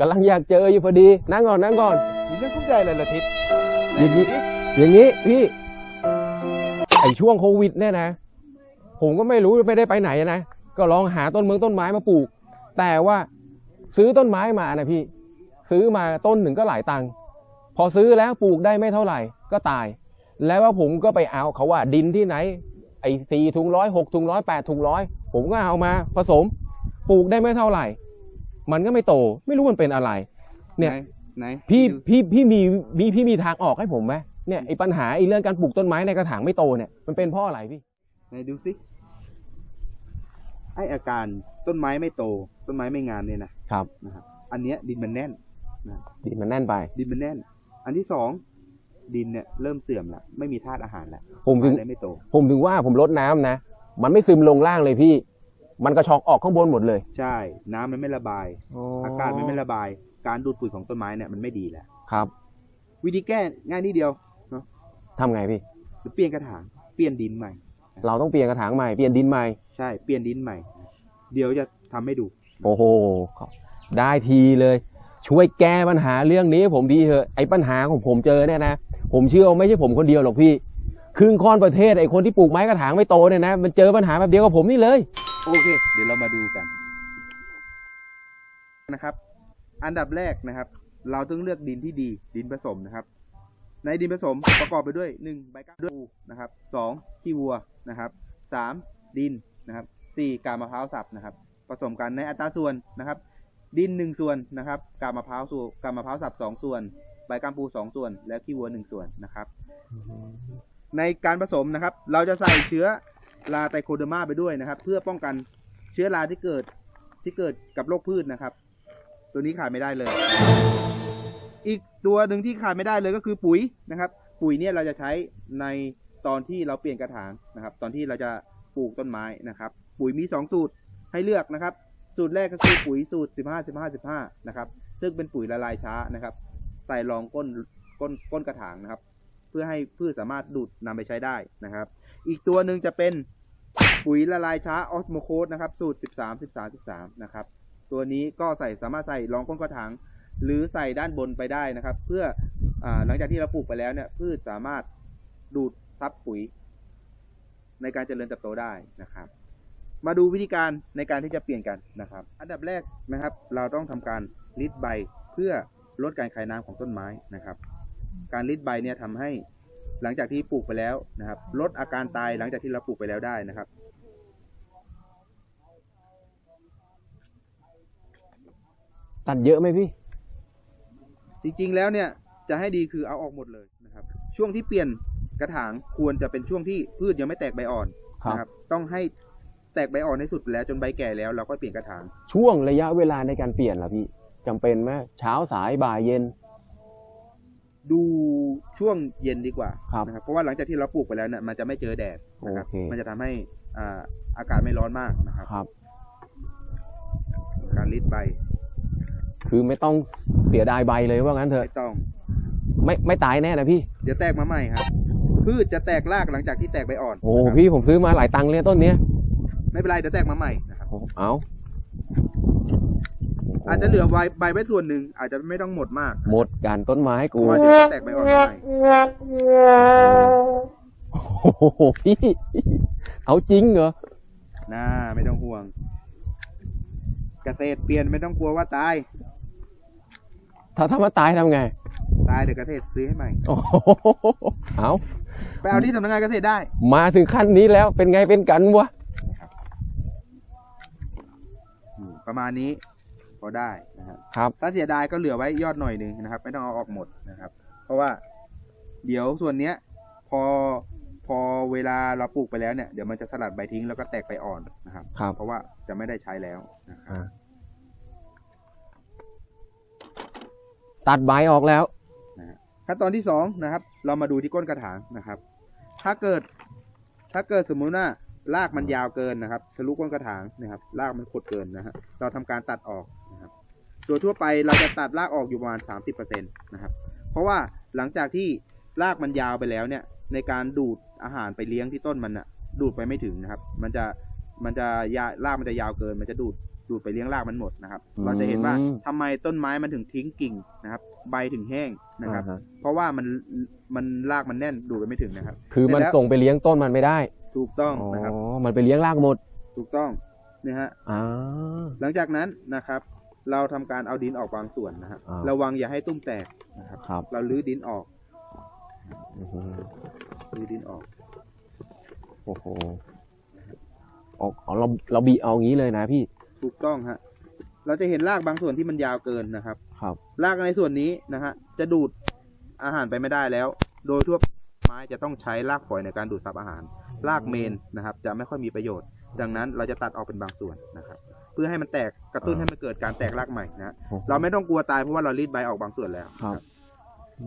กำลังอยากเจออยู่พอดีนั่งก่อนนั่งก่อนมีเรื่องคุ้มใจอะไรล่ะทิศอย่างนี้อย่างนี้พี่ไอช่วงโควิดเนี่ยนะ ผมก็ไม่รู้ไม่ได้ไปไหนนะ ก็ลองหาต้นเมืองต้นไม้มาปลูก แต่ว่าซื้อต้นไม้มานะพี่ ซื้อมาต้นหนึ่งก็หลายตังค์พอซื้อแล้วปลูกได้ไม่เท่าไหร่ก็ตาย แล้วว่าผมก็ไปเอาเขาว่าดินที่ไหน ไอ้สี่ถุงร้อยหกถุงร้อยแปดถุงร้อยผมก็เอามาผสม ปลูกได้ไม่เท่าไหร่ มันก็ไม่โต ไม่รู้มันเป็นอะไร เนี่ยไหไหนพี่ดูพี่พี่มีมีพี่มีทางออกให้ผมไหมเนี่ยไอ้ปัญหาไอ้เรื่องการปลูกต้นไม้ในกระถางไม่โตเนี่ยมันเป็นเพราะอะไรพี่ไหนดูสิไออาการต้นไม้ไม่โต ต้นไม้ไม่งามเนี่ยนะครับนะครับ อันเนี้ยดินมันแน่นนะดินมันแน่นไป ดินมันแน่น อันที่สองดินเนี่ยเริ่มเสื่อมละไม่มีธาตุอาหารละผมถึงเลยไม่โต ผมถึงว่าผมลดน้ำนะมันไม่ซึมลงล่างเลยพี่ มันกระชอกออกข้างบนหมดเลย ใช่ น้ำมันไม่ระบาย อากาศมันไม่ระบาย การดูดปุ๋ยของต้นไม้เนี่ยมันไม่ดีแหละครับ วิธีแก้ง่ายนิดเดียวเนาะทำไงพี่ หรือเปลี่ยนกระถางเปลี่ยนดินใหม่ เราต้องเปลี่ยนกระถางใหม่ เปลี่ยนดินใหม่ ใช่เปลี่ยนดินใหม่ เดี๋ยวจะทำให้ดู โอ้โห ได้ทีเลย ช่วยแก้ปัญหาเรื่องนี้ให้ผมดีเถอะ ไอ้ปัญหาของผมเจอเนี่ยนะ ผมเชื่อว่าไม่ใช่ผมคนเดียวหรอกพี่ ครึ่งค่อนประเทศไอ้คนที่ปลูกไม้กระถางไม่โตเนี่ยนะ มันเจอปัญหาแบบเดียวกับผมนี่เลย โอเค เดี๋ยวเรามาดูกันนะครับ อันดับแรกนะครับ เราต้องเลือกดินที่ดี ดินผสมนะครับ ในดินผสมประกอบไปด้วยหนึ่งใบก้าด้วยปูนะครับสองขี้วัวนะครับสามดินนะครับสี่กาบมะพร้าวสับนะครับ ผสมกันในอัตราส่วนนะครับ ดินหนึ่งส่วนนะครับกาบมะพร้าวส่วนกาบมะพร้าวสับสองส่วนใบกามปูสองส่วน และขี้วัวหนึ่งส่วนนะครับ ในการผสมนะครับ เราจะใส่เชื้อ ราไตโคเดอร์มาไปด้วยนะครับ เพื่อป้องกันเชื้อราที่เกิดที่เกิดกับโรคพืชนะครับ ตัวนี้ขาดไม่ได้เลย อีกตัวหนึ่งที่ขาดไม่ได้เลยก็คือปุ๋ยนะครับ ปุ๋ยเนี่ยเราจะใช้ในตอนที่เราเปลี่ยนกระถางนะครับ ตอนที่เราจะปลูกต้นไม้นะครับ ปุ๋ยมีสองสูตรให้เลือกนะครับ สูตรแรกก็คือปุ๋ยสูตร 15 15 15 นะครับ ซึ่งเป็นปุ๋ยละลายช้านะครับ ใส่รองก้นก้นก้นกระถางนะครับ เพื่อให้พืชสามารถดูดนำไปใช้ได้นะครับ อีกตัวหนึ่งจะเป็นปุ๋ยละลายช้าออสโมโคสนะครับ สูตร 13 13 13 นะครับ ตัวนี้ก็ใส่สามารถใส่รองก้นกระถางหรือใส่ด้านบนไปได้นะครับ เพื่ออหลังจากที่เราปลูกไปแล้วเนี่ย พืชสามารถดูดซับปุ๋ย ในการเจริญเติบโตได้นะครับ มาดูวิธีการในการที่จะเปลี่ยนกันนะครับ อันดับแรกนะครับ เราต้องทำการริดใบเพื่อลดการคายน้ำของต้นไม้นะครับ การริดใบเนี่ยทำให้ หลังจากที่ปลูกไปแล้วนะครับ ลดอาการตายหลังจากที่เราปลูกไปแล้วได้นะครับ ตัดเยอะไหมพี่ จริงๆแล้วเนี่ยจะให้ดีคือเอาออกหมดเลยนะครับ ช่วงที่เปลี่ยนกระถางควรจะเป็นช่วงที่พืชยังไม่แตกใบอ่อนครับ นะครับ ต้องให้แตกใบอ่อนในสุดไปแล้วจนใบแก่แล้วเราก็เปลี่ยนกระถาง ช่วงระยะเวลาในการเปลี่ยนล่ะพี่จำเป็นไหมเช้าสายบ่ายเย็น ดูช่วงเย็นดีกว่าครับนะครับเพราะว่าหลังจากที่เราปลูกไปแล้วเนี่ยมันจะไม่เจอแดดนะครับ โอเค มันจะทำให้อ่าอากาศไม่ร้อนมากนะครับ ครับ การริดใบคือไม่ต้องเสียดายใบเลยว่างั้นเถอะ ไม่ต้อง ไม่ไม่ตายแน่นะพี่ เดี๋ยวแตกมาใหม่ครับพืชจะแตกรากหลังจากที่แตกใบอ่อนโอ้นะครับพี่ผมซื้อมาหลายตังค์เลยต้นเนี้ยไม่เป็นไรเดี๋ยวแตกมาใหม่นะครับโอ้เอา อาจจะเหลือใบใบไว้ส่วนหนึ่งอาจจะไม่ต้องหมดมากหมดการต้นไม้เพกูราะว่าเดี๋ยวแตกใบอ่อนมาใหม่โอ้โหพี่เอาจริงเหรอ น่าไม่ต้องห่วง เกษตรเปลี่ยนไม่ต้องกลัวว่าตาย ถ้าถ้ามาตายทำไง ตายเดี๋ยวเกษตรซื้อให้ใหม่ โอ้โหเอาไปเอาที่สำนักงานเกษตรได้ มาถึงขั้นนี้แล้วเป็นไงเป็นกันวะอืมประมาณนี้ พอได้นะครับครับถ้าเสียดายก็เหลือไว้ยอดหน่อยหนึ่งนะครับ ไม่ต้องเอาออกหมดนะครับ เพราะว่า เดี๋ยวส่วนเนี้ย พอพอเวลาเราปลูกไปแล้วเนี่ยเดี๋ยวมันจะสลัดใบทิ้งแล้วก็แตกใบอ่อนนะครับครับเพราะว่าจะไม่ได้ใช้แล้วนะครับอ่าตัดใบออกแล้วนะฮะขั้นตอนที่สองนะครับ เรามาดูที่ก้นกระถางนะครับ ถ้าเกิด ถ้าเกิดสมมุติว่ารากมันยาวเกินนะครับทะลุก้นกระถางนะครับรากมันขดเกินนะฮะเราทำการตัดออกนะครับโดยทั่วไปเราจะตัดรากออกอยู่ประมาณ 30%นะครับ เพราะว่าหลังจากที่รากมันยาวไปแล้วเนี่ย ในการดูดอาหารไปเลี้ยงที่ต้นมันน่ะดูดไปไม่ถึงนะครับ มันจะมันจะยารากมันจะยาวเกิน มันจะดูดดูดไปเลี้ยงรากมันหมดนะครับอืมเราจะเห็นว่าทำไมต้นไม้มันถึงทิ้งกิ่งนะครับ ใบถึงแห้งนะครับอ่าฮะเพราะว่ามันมันรากมันแน่นดูดไปไม่ถึงนะครับ คือมันเสร็จแล้วส่งไปเลี้ยงต้นมันไม่ได้ ถูกต้องอ๋อนะครับมันไปเลี้ยงรากหมด ถูกต้องนะฮะอ่าหลังจากนั้นนะครับ เราทำการเอาดินออกบางส่วนนะครับอ่าระวังอย่าให้ตุ้มแตกนะครับ ครับ เราลื้อดินออกอื้อหือลื้อดินออก โอ้โหอ๋ออ๋อเราเราบีเอางี้เลยนะพี่ถูกต้องฮะ เราจะเห็นรากบางส่วนที่มันยาวเกินนะครับ ครับ รากในส่วนนี้นะฮะจะดูดอาหารไปไม่ได้แล้ว โดยทั่วไปไม้จะต้องใช้รากฝอยในการดูดซับอาหาร รากเมนนะครับ จะไม่ค่อยมีประโยชน์ ดังนั้นเราจะตัดออกเป็นบางส่วนนะครับ เพื่อให้มันแตกกระตุ้นอ่าให้มันเกิดการแตกรากใหม่นะฮะโอ้โหเราไม่ต้องกลัวตายเพราะว่าเรารีดใบออกบางส่วนแล้วครับนะอื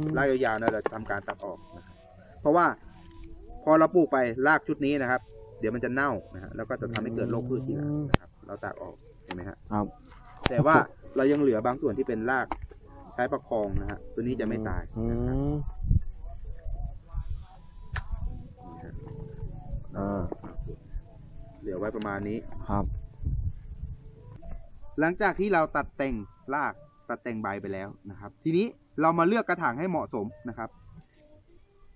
มรากยาวๆนะเราจะทำการตัดออกนะครับเพราะว่าพอเราปลูกไปรากชุดนี้นะครับ เดี๋ยวมันจะเน่านะฮะแล้วก็จะทำให้เกิดโรคพืชทีหลังนะครับ เราตัดออกเห็นไหมฮะครับ แต่ว่าเรายังเหลือบางส่วนที่เป็นรากใช้ประคองนะฮะตัวนี้จะไม่ตายอืนะครับมนี่ฮะอ่า เหลือไว้ประมาณนี้ ครับ หลังจากที่เราตัดแต่งรากตัดแต่งใบไปแล้วนะครับ ทีนี้เรามาเลือกกระถางให้เหมาะสมนะครับ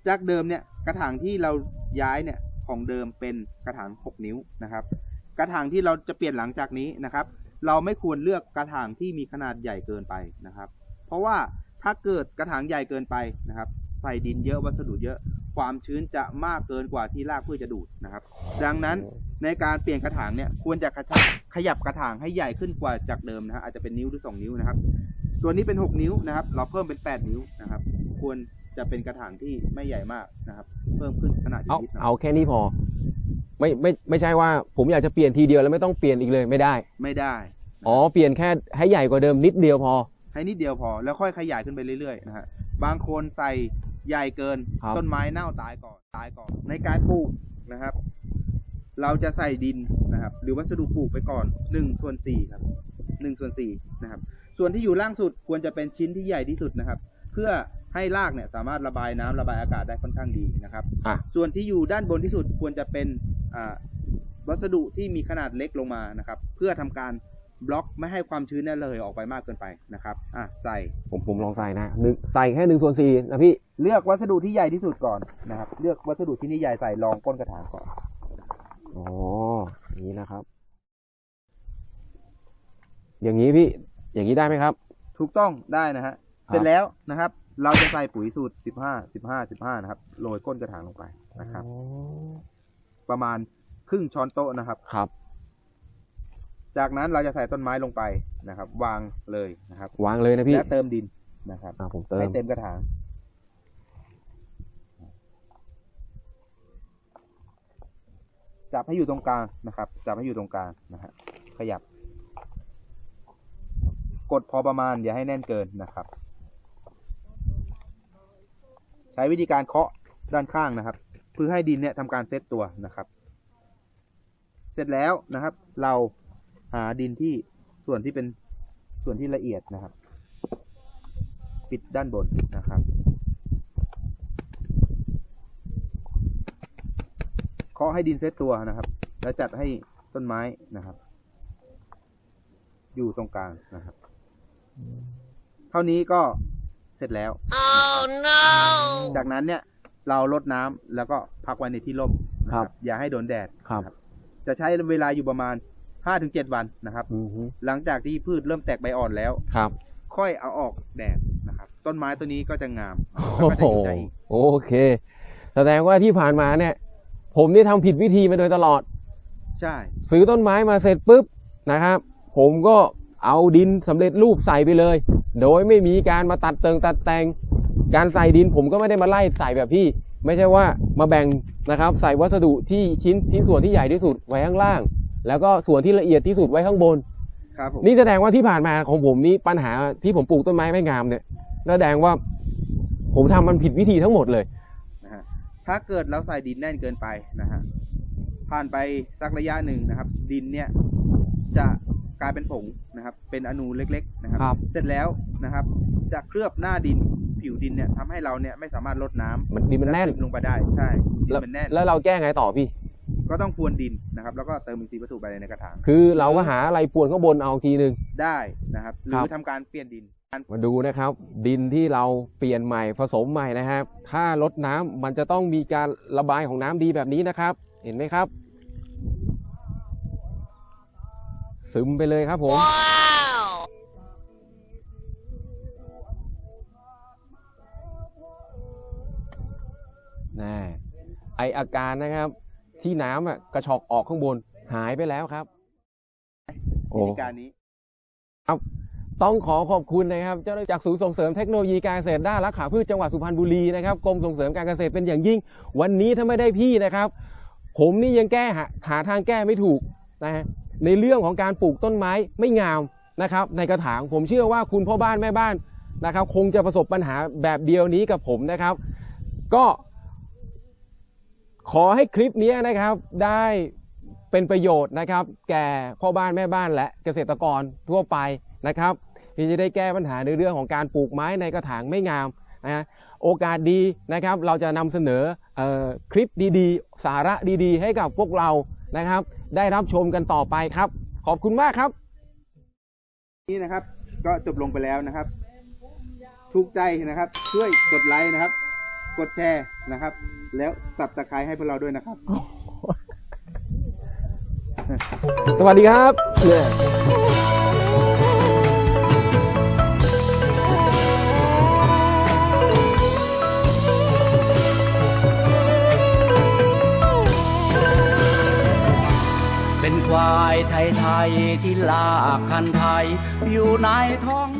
จากเดิมเนี่ยกระถางที่เราย้ายเนี่ยของเดิมเป็นกระถาง6นิ้วนะครับ กระถางที่เราจะเปลี่ยนหลังจากนี้นะครับ เราไม่ควรเลือกกระถางที่มีขนาดใหญ่เกินไปนะครับ เพราะว่าถ้าเกิดกระถางใหญ่เกินไปนะครับ ใส่ดินเยอะวัสดุเยอะ ความชื้นจะมากเกินกว่าที่รากพืชจะดูดนะครับ ดังนั้นในการเปลี่ยนกระถางเนี่ยควรจะกระชับขยับกระถางให้ใหญ่ขึ้นกว่าจากเดิมนะฮะอาจจะเป็นนิ้วหรือ 2 นิ้วนะครับ ตัวนี้เป็น 6 นิ้วนะครับ เราเพิ่มเป็น 8 นิ้วนะครับ ควรจะเป็นกระถางที่ไม่ใหญ่มากนะครับ เพิ่มขึ้นขนาดเอานิดหน่อยเอาแค่นี้พอ ไม่ไม่ไม่ใช่ว่าผมอยากจะเปลี่ยนทีเดียวแล้วไม่ต้องเปลี่ยนอีกเลยไม่ได้ ไม่ได้ อ๋อเปลี่ยนแค่ให้ใหญ่กว่าเดิมนิดเดียวพอ ให้นิดเดียวพอ แล้วค่อยขยายขึ้นไปเรื่อยๆนะฮะบางคนใส่ ใหญ่เกิน ครับต้นไม้เน่าตายก่อนตายก่อน ในการปลูกนะครับ เราจะใส่ดินนะครับ หรือวัสดุปลูกไปก่อนหนึ่งส่วนสี่ครับหนึ่งส่วนสี่นะครับ ส่วนที่อยู่ล่างสุดควรจะเป็นชิ้นที่ใหญ่ที่สุดนะครับ เพื่อให้รากเนี่ยสามารถระบายน้ำระบายอากาศได้ค่อนข้างดีนะครับ อะ ส่วนที่อยู่ด้านบนที่สุดควรจะเป็นอ่าวัสดุที่มีขนาดเล็กลงมานะครับ เพื่อทำการ บล็อกไม่ให้ความชื้นเนี่ยระเหยออกไปมากเกินไปนะครับอะใส่ผมผมลองใส่นะหนึ่งใส่แค่หนึ่งส่วนสี่นะพี่เลือกวัสดุที่ใหญ่ที่สุดก่อนนะครับ เลือกวัสดุที่นี่ใหญ่ใส่รองก้นกระถางก่อนอ๋ออย่างนี้นะครับ อย่างนี้พี่อย่างนี้ได้ไหมครับ ถูกต้องได้นะฮะครับเสร็จแล้วนะครับ เราจะใส่ปุ๋ยสูตรสิบห้าสิบห้าสิบห้านะครับโรยก้นกระถางลงไปนะครับอ๋อประมาณครึ่งช้อนโต๊ะนะครับครับ จากนั้นเราจะใส่ต้นไม้ลงไปนะครับ วางเลยนะครับ วางเลยนะพี่และเติมดินนะครับอ่าผมเติให้มเต็มกระถางจับให้อยู่ตรงกลางนะครับ จับให้อยู่ตรงกลางนะฮะขยับ กดพอประมาณอย่าให้แน่นเกินนะครับ ใช้วิธีการเคาะด้านข้างนะครับ เพื่อให้ดินเนี่ยทำการเซตตัวนะครับ เสร็จแล้วนะครับ เรา หาดินที่ส่วนที่เป็นส่วนที่ละเอียดนะครับ ปิดด้านบนนะครับ เคาะให้ดินเซตตัวนะครับ แล้วจัดให้ต้นไม้นะครับ อยู่ตรงกลางนะครับ เท่านี้ก็เสร็จแล้วจากนั้นเนี่ยเราลดน้ำแล้วก็พักไว้ในที่ร่มนะคครัรับบอย่าให้โดนแดดครับนะจะใช้เวลาอยู่ประมาณ 5-7วันนะครับ อือฮึหลังจากที่พืชเริ่มแตกใบอ่อนแล้ว ครับ ค่อยเอาออกแดดนะครับ ต้นไม้ตัวนี้ก็จะงามโอ้แล้วก็จะโหอยู่ได้อีกโอเค แสดงว่าที่ผ่านมาเนี่ย ผมนี่ทำผิดวิธีมาโดยตลอด ใช่ ซื้อต้นไม้มาเสร็จปุ๊บนะครับ ผมก็เอาดินสำเร็จรูปใส่ไปเลย โดยไม่มีการมาตัดเติงตัดแต่งการใส่ดินผมก็ไม่ได้มาไล่ใส่แบบพี่ ไม่ใช่ว่ามาแบ่งนะครับ ใส่วัสดุที่ชิ้นชิ้นส่วนที่ใหญ่ที่สุดไว้ข้างล่าง แล้วก็ส่วนที่ละเอียดที่สุดไว้ข้างบน ครับผมนี่แสดงว่าที่ผ่านมาของผมนี่ปัญหาที่ผมปลูกต้นไม้ไม่งามเนี่ยแสดงว่าผมทำมันผิดวิธีทั้งหมดเลยนะฮะถ้าเกิดเราใส่ดินแน่นเกินไปนะฮะผ่านไปสักระยะหนึ่งนะครับ ดินเนี่ยจะกลายเป็นผงนะครับ เป็นอนูเล็ก ๆ นะครับครับเสร็จแล้วนะครับ จะเคลือบหน้าดินผิวดินเนี่ยทำให้เราเนี่ยไม่สามารถลดน้ำมันดินมันแน่นและซึลงไปได้ใช่ดินมันแน่นแล้วเราแก้ไงต่อพี่ ก็ต้องพรวนดินนะครับ แล้วก็เติมอินทรีย์วัตถุไปในกระถางคือเราก็หาอะไรปวนข้างบนเอาทีหนึ่งได้นะครับหรืครัอบทำการเปลี่ยนดินการมาดูนะครับ ดินที่เราเปลี่ยนใหม่ผสมใหม่นะครับ ถ้าลดน้ำมันจะต้องมีการระบายของน้ำดีแบบนี้นะครับ เห็นไหมครับ ซึมไปเลยครับผมน่ไออาการนะครับ ที่น้ำอะกระชอกออกข้างบนหายไปแล้วครับโอ้วิธีการนี้ต้องขอขอบคุณนะครับ เจ้าหน้าที่จากศูนย์ส่งเสริมเทคโนโลยีการเกษตรด้านรักขาพืชจังหวัดสุพรรณบุรีนะครับกรมส่งเสริมการเกษตรเป็นอย่างยิ่ง วันนี้ถ้าไม่ได้พี่นะครับ ผมนี่ยังแก้หาหาทางแก้ไม่ถูกนะฮะในเรื่องของการปลูกต้นไม้ไม่งามนะครับ ในกระถางผมเชื่อว่าคุณพ่อบ้านแม่บ้านนะครับ คงจะประสบปัญหาแบบเดียวนี้กับผมนะครับ ก็ ขอให้คลิปนี้นะครับได้เป็นประโยชน์นะครับ แก่พ่อบ้านแม่บ้านและเกษตรกรทั่วไปนะครับ ที่จะได้แก้ปัญหาในเรื่องของการปลูกไม้ในกระถางไม่งามนะฮะโอกาสดีนะครับ เราจะนำเสนอออคลิปดีๆ สาระดีๆ ให้กับพวกเรานะครับ ได้รับชมกันต่อไปครับ ขอบคุณมากครับนี่นะครับ ก็จบลงไปแล้วนะครับ ถูกใจนะครับช่วยกดไลค์นะครับ กดแชร์ นะครับ แล้วสับตะไคร้ให้พวกเราด้วยนะครับ สวัสดีครับเนี่ยเป็นควายไทย ๆ ที่ลากคันไทย อยู่ในท้องนา